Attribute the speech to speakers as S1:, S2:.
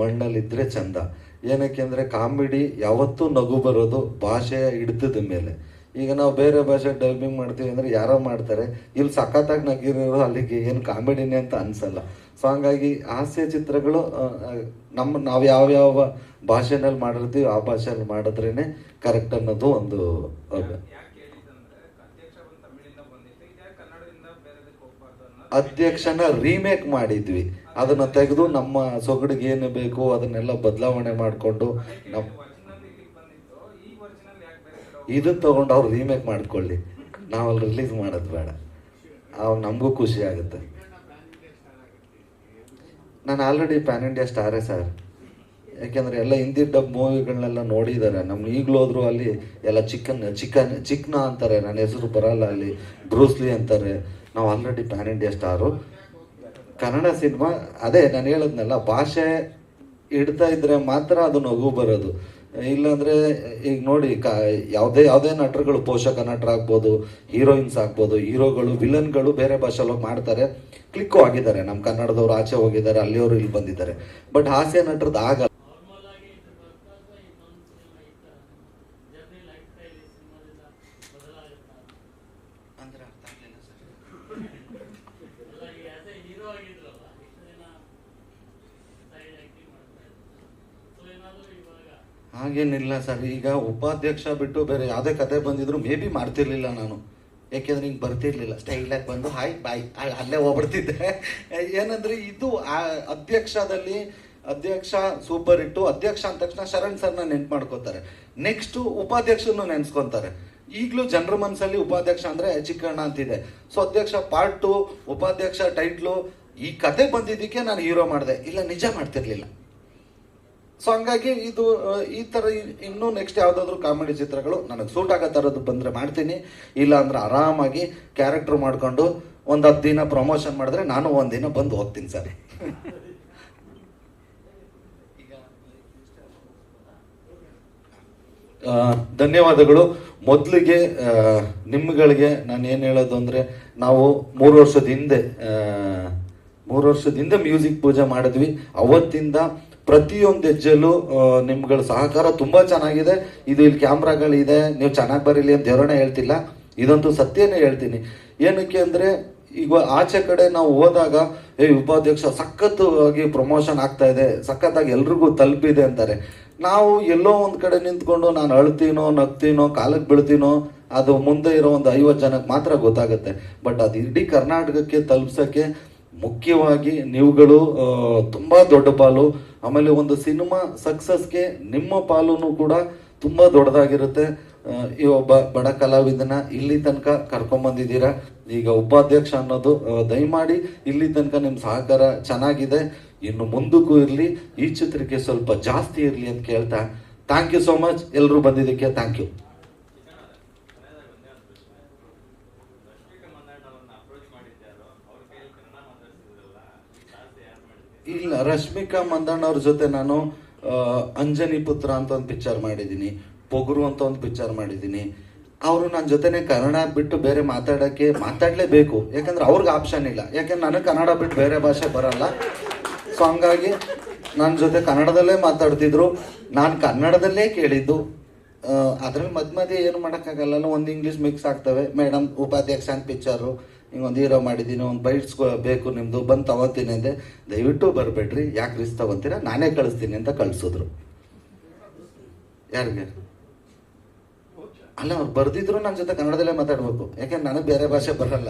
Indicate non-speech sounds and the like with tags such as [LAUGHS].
S1: ಮಣ್ಣಲ್ಲಿ ಇದ್ರೆ ಚಂದ. ಏನಕ್ಕೆ ಅಂದರೆ ಕಾಮಿಡಿ ಯಾವತ್ತೂ ನಗು ಬರೋದು ಭಾಷೆಯ ಹಿಡಿತದ ಮೇಲೆ. ಈಗ ನಾವು ಬೇರೆ ಭಾಷೆ ಡಬ್ಬಿಂಗ್ ಮಾಡ್ತೀವಿ ಅಂದ್ರೆ ಯಾರೋ ಮಾಡ್ತಾರೆ. ಇಲ್ಲಿ ಸಖತ್ತಾಗಿ ನಗಿರೋ ಅಲ್ಲಿಗೆ ಏನು ಕಾಮಿಡಿನೇ ಅಂತ ಅನ್ಸಲ್ಲ. ಸೊ ಹಂಗಾಗಿ ಹಾಸ್ಯ ಚಿತ್ರಗಳು ನಮ್ಮ ನಾವು ಯಾವ ಯಾವ ಭಾಷೆನಲ್ಲಿ ಮಾಡಿರ್ತೀವಿ ಆ ಭಾಷೆಯಲ್ಲಿ ಮಾಡಿದ್ರೇನೆ ಕರೆಕ್ಟ್ ಅನ್ನೋದು ಒಂದು ಅದು.
S2: ಯಾಕೆ ಹೇಳಿದಂದ್ರೆ ಅಧ್ಯಕ್ಷ ಬಂದು ತಮಿಳಿಂದ ಬಂದಿತ್ತು ಇದ್ಯಾಕೆ ಕನ್ನಡದಿಂದ ಬೇರೆದಕ್ಕೆ ಹೋಗ್ಬಾರ್ದು ಅನ್ನೋದು
S1: ಅಧ್ಯಕ್ಷನ ರೀಮೇಕ್ ಮಾಡಿದ್ವಿ. ಅದನ್ನ ತೆಗೆದು ನಮ್ಮ ಸೊಗಡಿಗೆ ಏನು ಬೇಕು ಅದನ್ನೆಲ್ಲ ಬದಲಾವಣೆ ಮಾಡಿಕೊಂಡು ನಮ್ಮ ಇದು ತಗೊಂಡು ಅವ್ರು ರೀಮೇಕ್ ಮಾಡ್ಕೊಳ್ಳಿ. ನಾವಲ್ಲಿ ರಿಲೀಸ್ ಮಾಡೋದು ಬೇಡ. ಅವ್ರು ನಮಗೂ ಖುಷಿ ಆಗುತ್ತೆ. ನಾನು ಆಲ್ರೆಡಿ ಪ್ಯಾನ್ ಇಂಡಿಯಾ ಸ್ಟಾರೇ ಸರ್ ಯಾಕೆಂದ್ರೆ ಎಲ್ಲ ಹಿಂದಿ ಡಬ್ ಮೂವಿಗಳನ್ನೆಲ್ಲ ನೋಡಿದ್ದಾರೆ ನಮ್ಮ ಈಗಲೂ ಹೋದ್ರು ಅಲ್ಲಿ ಎಲ್ಲ ಚಿಕನ್ ಚಿಕನ್ ಚಿಕ್ನ ಅಂತಾರೆ. ನನ್ನ ಹೆಸರು ಬರಲ್ಲ ಅಲ್ಲಿ. ಬ್ರೂಸ್ಲಿ ಅಂತಾರೆ. ನಾವು already pan India star Kannada cinema ಅದೇ ನಾನು ಹೇಳಿದ್ನಲ್ಲ, ಭಾಷೆ ಇಡ್ತಾ ಇದ್ರೆ ಮಾತ್ರ ಅದು ನಗು ಬರೋದು. ಇಲ್ಲಾಂದ್ರೆ, ಈಗ ನೋಡಿ, ಕ, ಯಾವುದೇ ಯಾವುದೇ ನಟರುಗಳು ಪೋಷಕ ನಟರಾಗ್ಬೋದು ಹೀರೋಯಿನ್ಸ್ ಆಗ್ಬೋದು, ಹೀರೋಗಳು ವಿಲನ್ಗಳು ಬೇರೆ ಭಾಷೆಲೋಗಿ ಮಾಡ್ತಾರೆ ಕ್ಲಿಕ್ಕು ಆಗಿದ್ದಾರೆ. ನಮ್ಮ ಕನ್ನಡದವ್ರು ಆಚೆ ಹೋಗಿದ್ದಾರೆ, ಅಲ್ಲಿಯವರು ಇಲ್ಲಿ ಬಂದಿದ್ದಾರೆ. ಬಟ್ ಹಾಸ್ಯ ನಟರದ್ದು ಆಗಲ್ಲ. ಹಾಗೇನಿಲ್ಲ ಸರ್, ಈಗ ಉಪಾಧ್ಯಕ್ಷ ಬಿಟ್ಟು ಬೇರೆ ಯಾವುದೇ ಕತೆ ಬಂದಿದ್ರು ಮೇ ಬಿ ಮಾಡ್ತಿರ್ಲಿಲ್ಲ ನಾನು. ಯಾಕೆಂದ್ರೆ ಹಿಂಗೆ ಬರ್ತಿರ್ಲಿಲ್ಲ. ಸ್ಟೈಲಾಗಿ ಬಂದು, ಹಾಯ್ ಬಾಯ್ ಅಲ್ಲೇ ಹೋಗ್ಬಿಡ್ತಿದ್ದೆ. [LAUGHS] ಏನಂದ್ರೆ ಇದು ಅಧ್ಯಕ್ಷದಲ್ಲಿ, ಅಧ್ಯಕ್ಷ ಸೂಪರ್ ಇಟ್ಟು ಅಧ್ಯಕ್ಷ ಅಂದ ತಕ್ಷಣ ಶರಣ್ ಸರ್ನ ನೆನ್ಪು ಮಾಡ್ಕೋತಾರೆ. ನೆಕ್ಸ್ಟ್ ಉಪಾಧ್ಯಕ್ಷನ್ನು ನೆನ್ಸ್ಕೊಂತಾರೆ. ಈಗಲೂ ಜನರ ಮನಸ್ಸಲ್ಲಿ ಉಪಾಧ್ಯಕ್ಷ ಅಂದ್ರೆ ಚಿಕ್ಕಣ್ಣ ಅಂತಿದೆ. ಸೊ ಅಧ್ಯಕ್ಷ ಪಾರ್ಟ್ ಟು ಉಪಾಧ್ಯಕ್ಷ ಟೈಟ್ಲು ಈ ಕತೆ ಬಂದಿದ್ದಕ್ಕೆ ನಾನು ಹೀರೋ ಮಾಡಿದೆ. ಇಲ್ಲ, ನಿಜ ಮಾಡ್ತಿರ್ಲಿಲ್ಲ. ಸೊ ಹಂಗಾಗಿ ಇದು ಈ ಇ- ಇನ್ನೂ ನೆಕ್ಸ್ಟ್ ಯಾವುದಾದ್ರೂ ಕಾಮಿಡಿ ಚಿತ್ರಗಳು ನನಗೆ ಸೂಟ್ ಆಗೋ ಥರದ್ದು ಬಂದ್ರೆ ಮಾಡ್ತೀನಿ. ಇಲ್ಲ ಅಂದ್ರೆ ಆರಾಮಾಗಿ ಕ್ಯಾರೆಕ್ಟ್ರ್ ಮಾಡ್ಕೊಂಡು ಒಂದು ಹತ್ತು ದಿನ ಪ್ರಮೋಷನ್ ಮಾಡಿದ್ರೆ ನಾನು ಒಂದಿನ ಬಂದು ಹೋಗ್ತೀನಿ ಸರ್. [LAUGHS] ಧನ್ಯವಾದಗಳು. ಮೊದಲಿಗೆ ನಿಮ್ಗಳಿಗೆ ನಾನು ಏನು ಹೇಳೋದು ಅಂದರೆ ನಾವು ಮೂರು ವರ್ಷದ ಹಿಂದೆ ಮೂರು ವರ್ಷದಿಂದ ಮ್ಯೂಸಿಕ್ ಪೂಜೆ ಮಾಡಿದ್ವಿ. ಅವತ್ತಿಂದ ಪ್ರತಿಯೊಂದು ಹೆಜ್ಜೆಲ್ಲೂ ನಿಮ್ಗಳ ಸಹಕಾರ ತುಂಬ ಚೆನ್ನಾಗಿದೆ. ಇದು ಇಲ್ಲಿ ಕ್ಯಾಮ್ರಾಗಳಿದೆ. ನೀವು ಚೆನ್ನಾಗಿ ಬರೀಲಿ ಅಂತ ಧೋರಣೆ ಹೇಳ್ತಿಲ್ಲ. ಇದಂತೂ ಸತ್ಯನೇ ಹೇಳ್ತೀನಿ. ಏನಕ್ಕೆ ಅಂದರೆ, ಈಗ ಆಚೆ ಕಡೆ ನಾವು ಹೋದಾಗ, ಏ, ಉಪಾಧ್ಯಕ್ಷ, ಸಖತ್ತಾಗಿ ಪ್ರಮೋಷನ್ ಆಗ್ತಾ ಇದೆ. ಸಖತ್ತಾಗಿ ಎಲ್ರಿಗೂ ತಲುಪಿದೆ ಅಂತಾರೆ. ನಾವು ಎಲ್ಲೋ ಒಂದು ಕಡೆ ನಿಂತ್ಕೊಂಡು, ನಾನು ಅಳ್ತೀನೋ, ನಗ್ತೀನೋ ಕಾಲಕ್ಕೆ ಬೀಳ್ತೀನೋ, ಅದು ಮುಂದೆ ಇರೋ ಒಂದು ಐವತ್ತು ಜನಕ್ಕೆ ಮಾತ್ರ ಗೊತ್ತಾಗುತ್ತೆ. ಬಟ್ ಅದು ಇಡೀ ಕರ್ನಾಟಕಕ್ಕೆ ತಲುಪ್ಸೋಕ್ಕೆ ಮುಖ್ಯವಾಗಿ ನೀವುಗಳು ತುಂಬ ತುಂಬಾ ದೊಡ್ಡ ಪಾಲು. ಆಮೇಲೆ ಒಂದು ಸಿನಿಮಾ ಸಕ್ಸಸ್ಗೆ ನಿಮ್ಮ ಪಾಲುನು ಕೂಡ ತುಂಬಾ ದೊಡ್ಡದಾಗಿರುತ್ತೆ. ಈ ಒಬ್ಬ ಬಡ ಕಲಾವಿದನ ಇಲ್ಲಿ ತನಕ ಕರ್ಕೊಂಬಂದಿದ್ದೀರಾ? ಈಗ ಉಪಾಧ್ಯಕ್ಷ ಅನ್ನೋದು ದಯಮಾಡಿ ಇಲ್ಲಿ ತನಕ ನಿಮ್ಮ ಸಹಕಾರ ಚೆನ್ನಾಗಿದೆ. ಇನ್ನು ಮುಂದಕ್ಕೂ ಇರಲಿ, ಈ ಚಿತ್ರಕ್ಕೆ ಸ್ವಲ್ಪ ಜಾಸ್ತಿ ಇರಲಿ ಅಂತ ಕೇಳ್ತಾ. ಥ್ಯಾಂಕ್ ಯು ಸೋ ಮಚ್ ಎಲ್ಲರೂ ಬಂದಿದ್ದಕ್ಕೆ ಥ್ಯಾಂಕ್ ಯು
S3: ರಶ್ಮಿಕಾ ಮಂದಣ್ಣ ಅವ್ರನ್ನ ಅಪ್ರೋಚ್ ಮಾಡಿದ್ದಾರೋ ಅವ್ರ ಕೈಯಲ್ಲಿ ಕನ್ನಡ ಮಾತಾಡ್ಸಿದ್ರಲ್ಲ ಜಾಸ್ತಿ ಯಾರು ಮಾಡಿದ್ದೀರಿ
S1: ಇಲ್ಲ, ರಶ್ಮಿಕಾ ಮಂದಣ್ಣ ಅವ್ರ ಜೊತೆ ನಾನು ಅಂಜನಿ ಪುತ್ರ ಅಂತ ಒಂದು ಪಿಕ್ಚರ್ ಮಾಡಿದ್ದೀನಿ ಪೊಗರು ಅಂತ ಒಂದು ಪಿಕ್ಚರ್ ಮಾಡಿದ್ದೀನಿ ಅವರು ನನ್ನ ಜೊತೆನೆ ಕನ್ನಡ ಬಿಟ್ಟು ಬೇರೆ ಮಾತಾಡೋಕ್ಕೆ ಮಾತಾಡಲೇಬೇಕು. ಯಾಕಂದ್ರೆ ಅವ್ರಿಗೆ ಆಪ್ಷನ್ ಇಲ್ಲ. ಯಾಕಂದ್ರೆ ನನಗೆ ಕನ್ನಡ ಬಿಟ್ಟು ಬೇರೆ ಭಾಷೆ ಬರಲ್ಲ. ಸೊ ಹಂಗಾಗಿ ನನ್ನ ಜೊತೆ ಕನ್ನಡದಲ್ಲೇ ಮಾತಾಡ್ತಿದ್ರು. ನಾನು ಕನ್ನಡದಲ್ಲೇ ಕೇಳಿದ್ದು. ಅದ್ರಲ್ಲಿ ಮಧ್ಯ ಮಧ್ಯೆ ಏನು ಮಾಡೋಕ್ಕಾಗಲ್ಲ. ಒಂದು ಇಂಗ್ಲೀಷ್ ಮಿಕ್ಸ್ ಆಗ್ತವೆ. ಮೇಡಮ್, ಉಪಾಧ್ಯಕ್ಷ ಅಂತ ಪಿಕ್ಚರು ಹಿಂಗೆ ಒಂದು ಹೀರೋ ಮಾಡಿದ್ದೀನಿ ಒಂದು ಬೈಟ್ಸ್ ಬೇಕು ನಿಮ್ಮದು ಬಂದು ತಗೋತೀನಿ ಅಂದೆ. ದಯವಿಟ್ಟು ಬರಬೇಡ್ರಿ. ಯಾಕೆ ರಿಸ್ಕ್ ತಗೋತೀರಾ ನಾನೇ ಕಳಿಸ್ತೀನಿ ಅಂತ ಕಳಿಸಿದ್ರು. ಯಾರಿಗೆ? ಅಲ್ಲ, ಅವ್ರು ಬರ್ದಿದ್ರು ನನ್ನ ಜೊತೆ ಕನ್ನಡದಲ್ಲೇ ಮಾತಾಡಬೇಕು. ಯಾಕೆಂದ್ರೆ ನನಗೆ ಬೇರೆ ಭಾಷೆ ಬರಲ್ಲ.